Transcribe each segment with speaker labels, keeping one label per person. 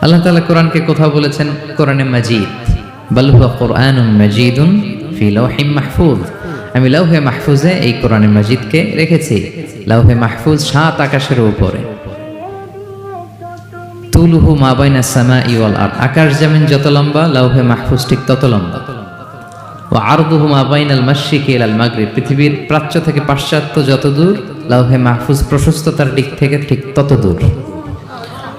Speaker 1: আল্লাহ তাআলা কোরআনকে কোথাও বলেছেন, কোরআনে মাজিদ। হুয়া মাজিদুন ফি মাহফুজ। আমি লাউহে মাহফুজে এই কোরআনে মাজিদকে রেখেছি। লাউহে মাহফুজ সাত আকাশের উপরে। তুলুহু মা সামা ইওয়াল আর আকাশ যেমন যত লম্বা, লাউহে মাহফুজ ঠিক তত লম্বা। ও আরদুহু মা বাইনাল মাশরিকি ইলাল মাগরিব। পৃথিবীর প্রাচ্য থেকে পাশ্চাত্য যত দূর, লাউহে মাহফুজ প্রশস্ততার দিক থেকে ঠিক তত দূর।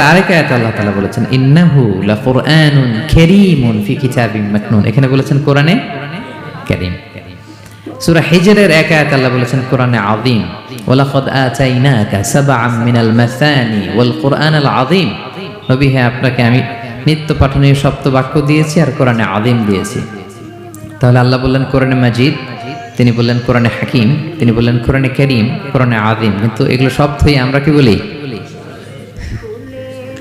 Speaker 1: আরেক বলেছেন এখানে এক আপনাকে আমি নিত্য পাঠনীয় সপ্ত বাক্য দিয়েছি আর কোরআনে আদিম দিয়েছি। তাহলে আল্লাহ বললেন, কোরআনে মাজিদ। তিনি বললেন, কোরআনে হাকিম। তিনি বললেন, কোরআনে করিম, কোরআনে আদিম কিন্তু এগুলো সব থই আমরা কি বলি?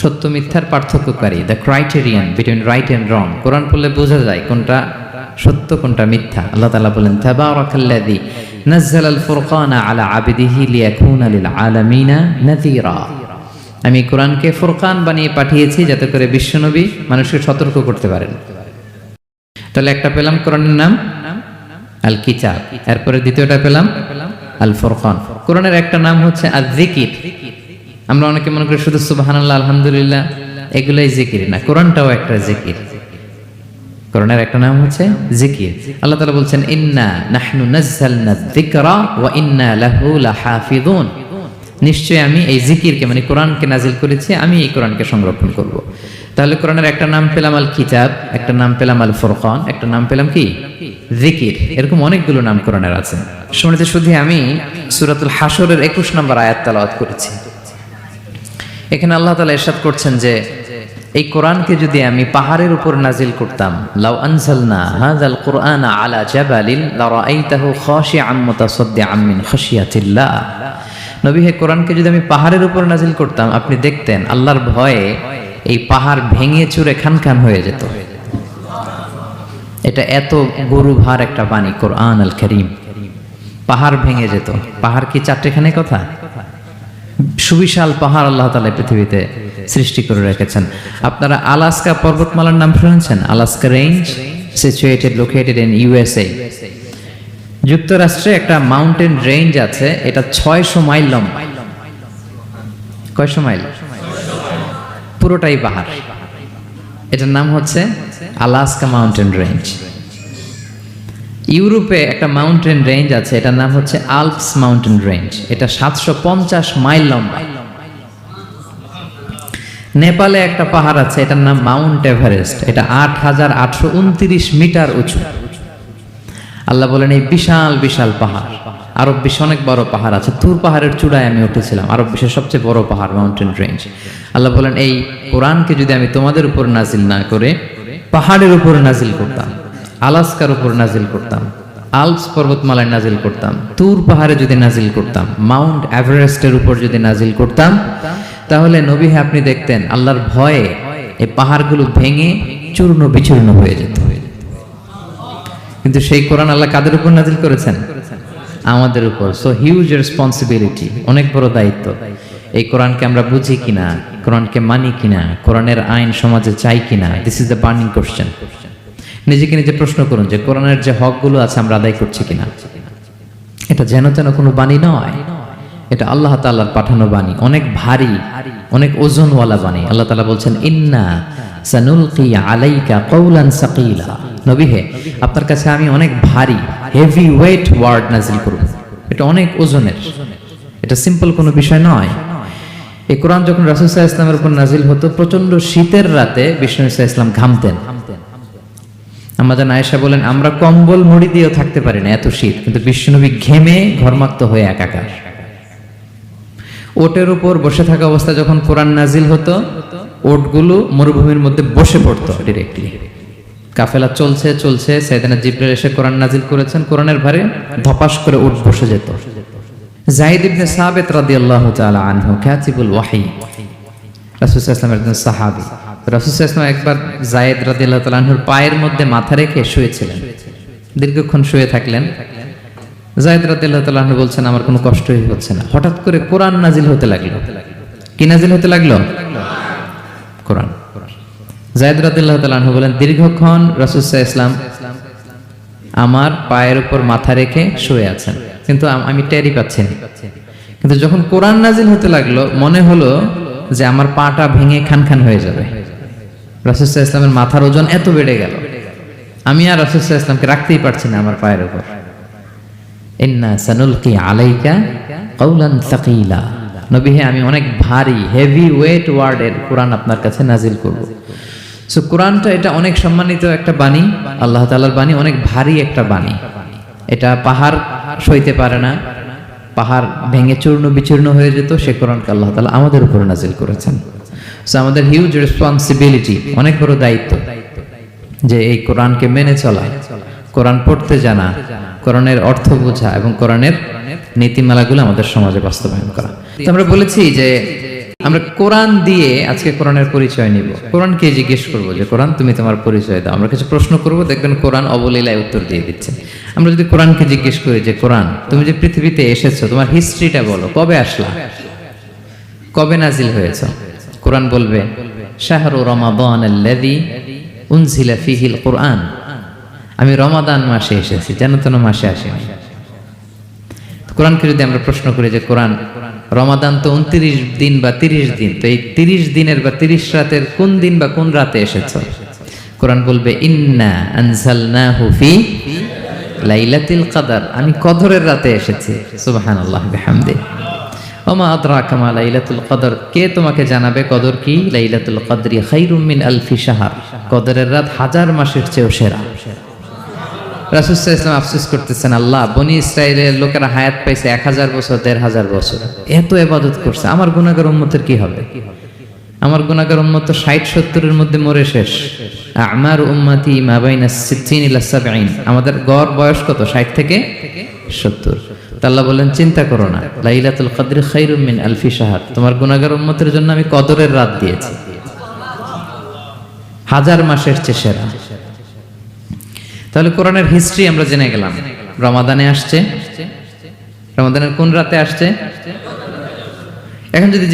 Speaker 1: সত্য মিথ্যার পার্থক্যকারী the criterion between right and wrong কোরআন পড়লে বোঝা যায় কোনটা সত্য, কোনটা মিথ্যা। আল্লাহ তাআলা বলেন, তাবারাকাল্লাযী নাযালাল ফুরকানা আলা আবদিহি লিয়াকুনা লিল আলামিনা নাযীরা। আমি কোরআনকে ফুরকান বানিয়ে পাঠিয়েছি যাতে করে বিশ্বনবী মানুষকে সতর্ক করতে পারেন। তাহলে একটা পেলাম কোরআনের নাম আল কিতাব এরপরে দ্বিতীয়টা পেলাম আল ফুরকান কোরআনের একটা নাম হচ্ছে আল জিকির আমরা অনেকে মনে করি শুধু সুবহানাল্লাহ, আলহামদুলিল্লাহ, এগুলাই জিকির না, কোরআনটাও একটা জিকির। কোরআনের একটা নাম হচ্ছে জিকির। আল্লাহ তাআলা বলছেন, ইন্না নাহনু নাযালনা যিকরা ওয়া ইন্না লাহু লাহাফিযুন। নিশ্চয়ই আমি এই জিকিরকে মানে কোরআনকে নাজিল করেছি, আমি এই কোরআনকে সংরক্ষণ করব। তাহলে কোরআনের একটা নাম পেলাম আল কিতাব একটা নাম পেলাম আল ফুরকান একটা নাম পেলাম কি? জিকির। এরকম অনেকগুলো নাম কোরআনের আছে। শুনেতে শুধু আমি সূরাতুল হাসরের 21 নম্বর আয়াত তেলাওয়াত করেছি। এখানে আল্লাহ তালা এরশাদ করছেন যে, এই কোরআনকে যদি আমি পাহাড়ের উপর নাজিল করতাম, লাউ আনজালনা হাযাল কুরআনা আলা জাবালিন লারাআইতাহু খাশিআম মুতাসাদ্দিআম মিন খাশিয়াতিল্লাহ। নবী, হে কোরআনকে যদি আমি পাহাড়ের উপর নাজিল করতাম, আপনি দেখতেন আল্লাহর ভয়ে এই পাহাড় ভেঙে চুরে খান খান হয়ে যেত। এটা এত গরু ভার একটা বাণী, কোরআন আল করিম পাহাড় ভেঙে যেত। পাহাড় কি চারটেখানে কথা? সুবিশাল পাহাড় আল্লাহ তালা পৃথিবীতে সৃষ্টি করে রেখেছেন। আপনারা আলাস্কা পর্বতমালার নাম শুনেছেন? Alaska range situated located in USA যুক্তরাষ্ট্রে একটা মাউন্টেন রেঞ্জ আছে, এটা ছয়শো মাইল লম্বা। কয়শো মাইল? পুরোটাই পাহাড়। এটার নাম হচ্ছে আলাস্কা মাউন্টেন রেঞ্জ। ইউরোপে একটা মাউন্টেন রেঞ্জ আছে, এটার নাম হচ্ছে আলপস মাউন্টেন রেঞ্জ এটা সাতশো পঞ্চাশ মাইল লম্বা। নেপালে একটা পাহাড় আছে, এটার নাম মাউন্ট এভারেস্ট। এটা আট হাজার আটশো উনত্রিশ মিটার উঁচু। আল্লাহ বলেন, এই বিশাল বিশাল পাহাড়। আরব বিশ্বে অনেক বড় পাহাড় আছে। তুর পাহাড়ের চূড়ায় আমি উঠেছিলাম, আরব বিশ্বের সবচেয়ে বড় পাহাড় মাউন্টেন রেঞ্জ আল্লাহ বলেন, এই কোরআনকে যদি আমি তোমাদের উপর নাজিল না করে, পাহাড়ের উপর নাজিল করতাম। আলাস্কার উপর নাজিল করতাম, আলপস পর্বতমালায় নাজিল করতাম, তুর পাহাড়ে যদি নাজিল করতাম, মাউন্ট এভারেস্টের উপর যদি নাজিল করতাম, তাহলে নবী হ্যাঁ আপনি দেখতেন, আল্লাহর ভয়ে এই পাহাড়গুলো ভেঙে চূর্ণ বিচূর্ণ হয়ে যেত। কিন্তু সেই কোরআন আল্লাহ কাদের উপর নাজিল করেছেন? আমাদের উপর। সো হিউজ রেসপন্সিবিলিটি অনেক বড় দায়িত্ব। এই কোরআনকে আমরা বুঝি কিনা, কোরআনকে মানি কিনা, কোরআনের আইন সমাজে চাই কিনা this is the burning question নিজেকে নিজে প্রশ্ন করুন যে কোরআনের যে হকগুলো আছে আমরা আদায় করছি কিনা? এটা যেন তেন কোনো বাণী নয়। এটা আল্লাহ তাআলার পাঠানো বাণী। অনেক ভারী, অনেক ওজনওয়ালা বাণী। আল্লাহ তাআলা বলছেন, ইন্না আপনার কাছে আমি অনেক ভারী হেভি ওয়েট ওয়ার্ড নাজিল করব এটা অনেক ওজনের। এটা সিম্পল কোনো বিষয় নয়। এই কোরআন যখন সাল্লাল্লাহু ইসলামের উপর নাজিল হতো প্রচণ্ড শীতের রাতে বিষ্ণু ইসলাম ঘামতেন। আমাদের আয়েশা বলেন, আমরা কম্বল মুড়ি দিয়েও থাকতে পারি না এত শীত। কিন্তু বিশ্বনবী ঘেমে ঘরমাক্ত হয়ে একাকার। ওটের উপর বসে থাকা অবস্থা যখন কোরআন নাজিল হতো, ওটগুলো মরুভূমির মধ্যে বসে পড়তো ডিরেক্টলি কাফেলা চলছে চলছে সেদিনা জিব্রাইল এসে কোরআন নাজিল করেছেন, কোরআনের ভারে ধপাস করে উঠ বসে যেত। জাহিদ ইবনে সাবেত রাদিয়াল্লাহু তাআলা আনহু, কাতিবুল ওয়াহি। রাসূল ইসলামের একজন সাহাবী। রাসূল একবার জায়েদ রাদিয়াল্লাহু তাআলা আনহুর পায়ের মধ্যে মাথা রেখে শুয়েছিলেন। দীর্ঘক্ষণ শুয়ে থাকলেন। জায়েদ রাদিয়াল্লাহু তাআলা আনহু বলছেন, আমার কোনো কষ্টই হচ্ছে না। হঠাৎ করে কোরআন নাজিল হতে লাগল। কি নাজিল হতে লাগল? কোরআন। জায়েদ রাদিয়াল্লাহু তাআলা আনহু বলেন, দীর্ঘক্ষণ রাসূল ইসলাম আমার পায়ের উপর মাথা রেখে শুয়ে আছেন। কিন্তু আমি টেরই পাচ্ছি না। কিন্তু যখন কোরআন নাজিল হতে লাগল, মনে হলো যে আমার পাটা ভেঙে খান খান হয়ে যাবে। রাসুসাহ ইসলামের মাথার ওজন এত বেড়ে গেল। আমি আর রাসুসাহ ইসলামকে রাখতেই পারছি না আমার পায়ের উপর আমি অনেক ভারী হেভি ওয়েট কোরআন আপনার কাছে নাজিল করব। সো কোরআনটা এটা অনেক সম্মানিত একটা বাণী, আল্লাহ তাআলার বাণী, অনেক ভারী একটা বাণী। এটা পাহাড় সইতে পারে না, পাহাড় ভেঙে চূর্ণ বিচূর্ণ হয়ে যেত, সে কোরআনকে আল্লাহ তালা আমাদের উপরে নাজিল করেছেন। সো আমাদের হিউজ রেসপন্সিবিলিটি অনেক বড় দায়িত্ব যে এই কোরআনকে মেনে চলা, কোরআন পড়তে জানা, কোরআনের অর্থ বোঝা এবং কোরআনের নীতিমালাগুলো আমাদের সমাজে বাস্তবায়ন করা। তো আমরা বলেছি যে আমরা কোরআন দিয়ে আজকে কোরআনের পরিচয় নিব। কোরআনকে জিজ্ঞেস করব যে, কোরআন, তুমি তোমার পরিচয় দাও। আমরা কিছু প্রশ্ন করব, দেখবেন কোরআন অবলীলায় উত্তর দিয়ে দিচ্ছে। আমরা যদি কোরআনকে জিজ্ঞেস করি যে, কোরআন, তুমি যে পৃথিবীতে এসেছ, তোমার হিস্ট্রিটা বলো, কবে আসলা? কবে নাজিল হয়েছ? কোরআন বলবে কোরআন। আমি রমাদান মাসে এসেছি যেন তেন মাসে আসিনি। কোরআনকে যদি আমরা প্রশ্ন করি যে, কোরআন, রমাদান তো উনত্রিশ দিন বা তিরিশ দিন, তো এই তিরিশ দিনের বা তিরিশ রাতের কোন দিন বা কোন রাতে এসেছ? কোরআন বলবে, ইন্না কদর। আমি কদরের রাতে এসেছি। সুবহানাল্লাহ বিহামদিহি ওমা আদরা কামা লাইলাতুল কদর? কে তোমাকে জানাবে কদর কি? লাইলাতুল কদরি খাইরুম মিন আলফি শাহর। কদরের রাত হাজার মাসের চেয়েও সেরা। রাসুসাহ ইসলাম আফসোস করতেছেন, আল্লাহ, বনি ইসরায়েলের লোকেরা হায়াত পাইছে এক হাজার বছর, দেড় হাজার বছর। এত এবাদত করছে, আমার গুণাগার উম্মতের কি হবে? আমার গুণাগার উম্মত তো ষাট, সত্তরের মধ্যে মরে শেষ। আমার উম্মাতি মাবাইনা সিদ্দিন আমাদের গড় বয়স কত? ষাট থেকে সত্তর। আল্লাহ বলেন চিন্তা করো না। লাইলাতুল কদর খাইরুম মিন আলফি শাহর। তোমার গুনাহগার উম্মতের জন্য আমি কদরের রাত দিয়েছি। হাজার মাসের চেয়ে সেরা তাহলে কোরআনের হিস্ট্রি আমরা জেনে গেলাম। রমাদানে আসছে। রমাদানের কোন রাতে আসছে? এখন যদি